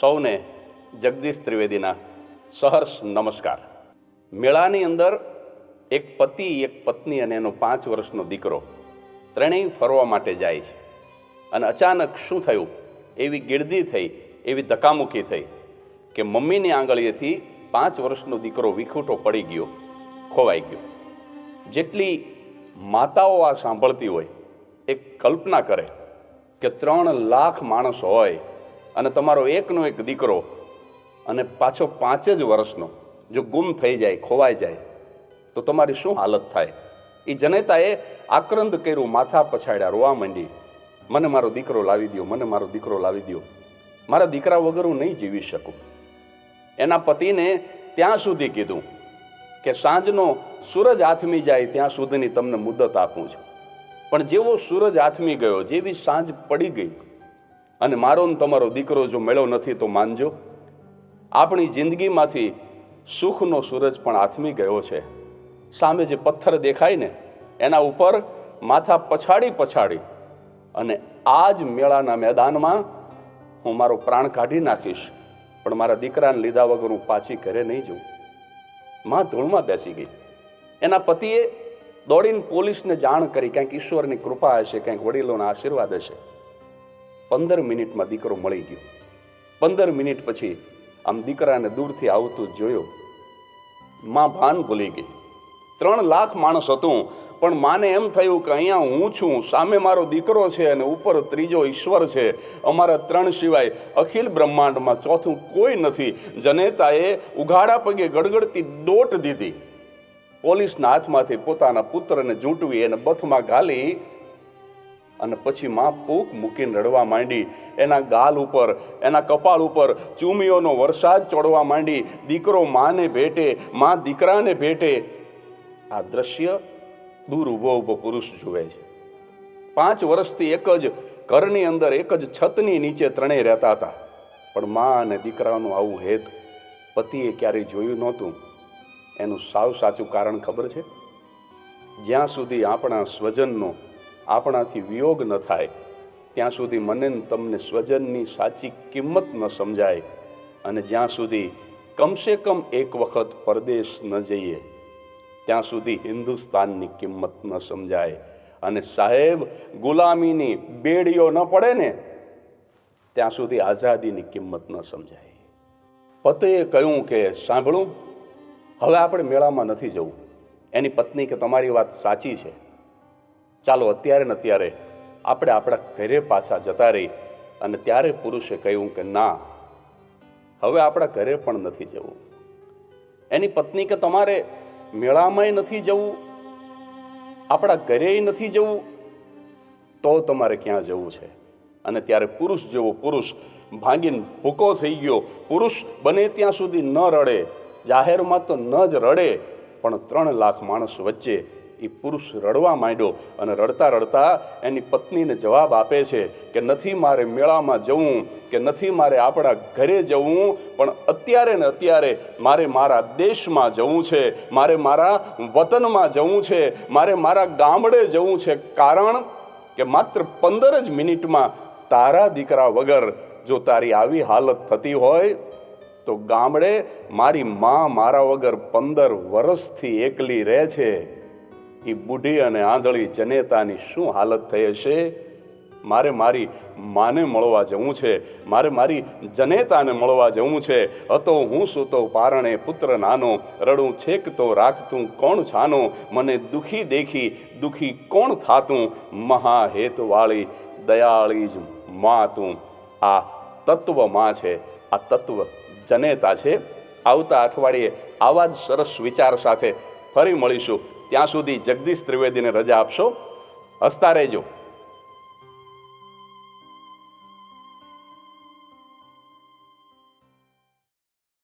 સૌને જગદીશ ત્રિવેદીના સહર્ષ નમસ્કાર. મેળાની અંદર એક પતિ, એક પત્ની અને એનો પાંચ વર્ષનો દીકરો ત્રણેય ફરવા માટે જાય છે. અને અચાનક શું થયું? એવી ગીર્દી થઈ, એવી ધક્કામુક્કી થઈ કે મમ્મીની આંગળીએથી પાંચ વર્ષનો દીકરો વિખૂટો પડી ગયો, ખોવાઈ ગયો. જેટલી માતાઓ આ સાંભળતી હોય એ કલ્પના કરે કે ત્રણ લાખ માણસ હોય અને તમારો એકનો એક દીકરો અને પાછો પાંચ જ વર્ષનો જો ગુમ થઈ જાય, ખોવાઈ જાય, તો તમારી શું હાલત થાય? એ જનેતાએ આક્રંદ કર્યું, માથા પછાડ્યા, રોવા માંડી. મને મારો દીકરો લાવી દ્યો, મને મારો દીકરો લાવી દ્યો. મારા દીકરા વગર હું નહીં જીવી શકું. એના પતિને ત્યાં સુધી કીધું કે સાંજનો સૂરજ આથમી જાય, ત્યાં સુધીની તમને મુદત આપું છું. પણ જેવો સૂરજ આથમી ગયો, જેવી સાંજ પડી ગઈ અને મારો ને તમારો દીકરો જો મેળો નથી તો માનજો. આપણી જિંદગીમાંથી સુખનો સૂરજ પણ આથમી ગયો છે. સામે જે પથ્થર દેખાય ને, એના ઉપર માથા પછાડી પછાડી અને આ જ મેળાના મેદાનમાં હું મારો પ્રાણ કાઢી નાખીશ. પણ મારા દીકરાને લીધા વગર હું પાછી ઘરે નહીં જઉં. માં ધૂળમાં બેસી ગઈ. એના પતિએ દોડીને પોલીસને જાણ કરી કંઈક ઈશ્વરની કૃપા હશે કંઈક વડીલોના આશીર્વાદ હશે. પંદર મિનિટમાં દીકરો મળી ગયો. પંદર મિનિટ પછી આમ દીકરાને દૂરથી આવતું જોયો. માં ભાન ભૂલી ગઈ. ત્રણ લાખ માણસ હતું, પણ માને એમ થયું કે અહીંયા હું છું, સામે મારો દીકરો છે અને ઉપર ત્રીજો ઈશ્વર છે. અમારા ત્રણ સિવાય અખિલ બ્રહ્માંડમાં ચોથું કોઈ નથી. જનેતાએ ઉઘાડા પગે ગડગડતી દોટ દીધી. પોલીસના હાથમાંથી પોતાના પુત્રને ઝૂંટવી અને બથમાં ઘાલી અને પછી માં પૂક મૂકીને રડવા માંડી. એના ગાલ ઉપર, એના કપાળ ઉપર ચૂમીઓનો વરસાદ ચોડવા માંડી. દીકરો માને ભેટે, માં દીકરાને ભેટે. આ દ્રશ્ય દૂર ઊભો ઊભો પુરુષ જુએ છે. પાંચ વર્ષથી એક જ ઘરની અંદર, એક જ છતની નીચે ત્રણેય રહેતા હતા. પણ માં અને દીકરાનું આવું હેત પતિએ ક્યારેય જોયું નહોતું. એનું સાવ સાચું કારણ ખબર છે? જ્યાં સુધી આપણા સ્વજનનો આપણાથી વિયોગ ન થાય. ત્યાં સુધી મને તમને સ્વજનની સાચી કિંમત ન સમજાય. અને જ્યાં સુધી કમસે કમ એક વખત પરદેશ ન જઈએ, ત્યાં સુધી હિન્દુસ્તાનની કિંમત ન સમજાય. અને સાહેબ, ગુલામીની બેડીઓ ન પડે ને, ત્યાં સુધી આઝાદીની કિંમત ન સમજાય. પતિએ કહ્યું કે, સાંભળું, હવે આપણે મેળામાં નથી જવું. એની પત્ની કે તમારી વાત સાચી છે. ચાલો અત્યારે ને અત્યારે આપણે આપણા ઘરે પાછા જતા રહી અને ત્યારે પુરુષે કહ્યું કે ના, હવે આપણા ઘરે પણ નથી જવું. એની પત્ની કે તમારે મેળામાંય નથી જવું? આપણા ઘરેય નથી જવું? તો તમારે ક્યાં જવું છે? અને ત્યારે પુરુષ જેવો પુરુષ ભાંગીને ભૂકો થઈ ગયો. પુરુષ બને ત્યાં સુધી ન રડે, જાહેરમાં તો ન જ રડે, પણ ત્રણ લાખ માણસ વચ્ચે એ પુરુષ રડવા માંડ્યો અને રડતા રડતા એની પત્નીને જવાબ આપે છે કે નથી મારે મેળામાં જવું, કે નથી મારે આપણા ઘરે જવું, પણ અત્યારે ને અત્યારે મારે મારા દેશમાં જવું છે, મારે મારા વતનમાં જવું છે, મારે મારા ગામડે જવું છે. કારણ કે માત્ર પંદર જ મિનિટમાં તારા દીકરા વગર જો તારી આવી હાલત થતી હોય, તો ગામડે મારી મા મારા વગર પંદર વર્ષથી એકલી રહે છે. એ બુઢી અને આંધળી જનેતાની શું હાલત થઈ હશે? મારે મારી માને મળવા જવું છે. મારે મારી જનેતાને મળવા જવું છે. હતો હું સૂતો પારણે પુત્ર નાનો, રડું છેક તો રાખતું કોણ છાનો? મને દુખી દેખી, દુખી કોણ થાતું? મહાહેતવાળી, દયાળી જ મા તું આ તત્વમાં છે, આ તત્વ જનેતા છે. આવતા અઠવાડિયે આવા જ સરસ વિચાર સાથે ફરી મળીશું. ત્યાં સુધી જગદીશ ત્રિવેદીને રજા આપશો. હસતા રહેજો.